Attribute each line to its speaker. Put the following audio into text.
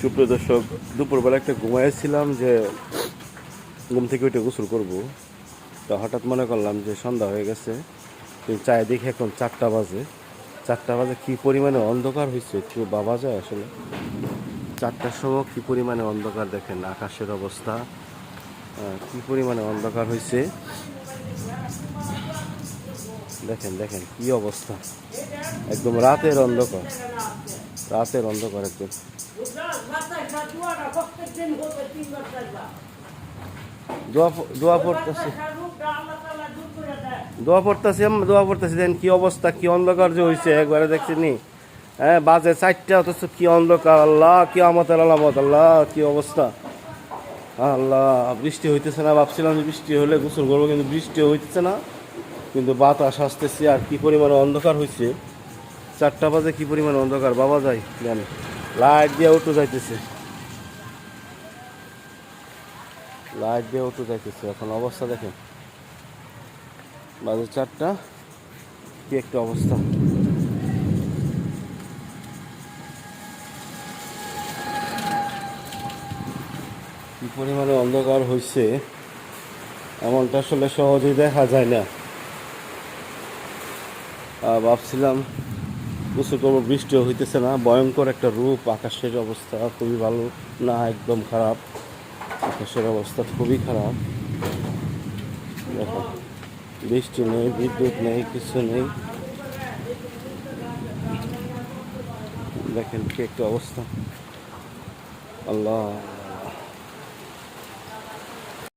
Speaker 1: সুপ্রিয় দর্শক, দুপুরবেলা একটা ঘুমাইছিলাম যে ঘুম থেকে উঠে গোসল করব। তো হঠাৎ মনে করলাম যে সন্ধ্যা হয়ে গেছে। চায় দেখি এখন চারটা বাজে। চারটা বাজে কী পরিমাণে অন্ধকার হয়েছে কেউ বাবা যায় আসলে। চারটার সময় কী পরিমাণে অন্ধকার দেখেন, আকাশের অবস্থা। কী পরিমাণে অন্ধকার হয়েছে দেখেন দেখেন কি অবস্থা। একদম রাতের অন্ধকার রাতের অন্ধকার একদম। দোয়া পড়তেছি। দোয়া। পড়তেছি দোয়া পড়তেছি। দেন কি অবস্থা কি অন্ধকার যে হয়েছে একবারে দেখছি নি হ্যাঁ বাজে চারটা অথচ কি অন্ধকার। আল্লাহ কি আমতের আলামত আল্লাহ কি অবস্থা। আল্লাহ বৃষ্টি হইতেছে না ভাবছিলাম যে বৃষ্টি হলে গোসল করব কিন্তু বৃষ্টি হইতেছে না। কিন্তু বাতাস আসতেছে আর কি পরিমাণে অন্ধকার হয়েছে চারটা বাজে কি পরিমাণে অন্ধকার বাবা যাই জানি। লাইট দিয়ে উঠে যাইতেছে। লাইট দিয়ে উঠে যাইতেছে এখন অবস্থা দেখেন। বাজে চারটা। কি একটা অবস্থা। কি পরিমাণে অন্ধকার হয়েছে এমনটা আসলে সহজেই দেখা যায় না। ভাবছিলাম প্রচুর কোনো বৃষ্টিও হইতেছে না। ভয়ঙ্কর একটা রূপ, আকাশের অবস্থা খুবই ভালো, না একদম খারাপ। আকাশের অবস্থা খুবই খারাপ। দেখো, বৃষ্টি নেই, বিদ্যুৎ নেই, কিছু নেই। দেখেন কি একটা অবস্থা। আল্লাহ।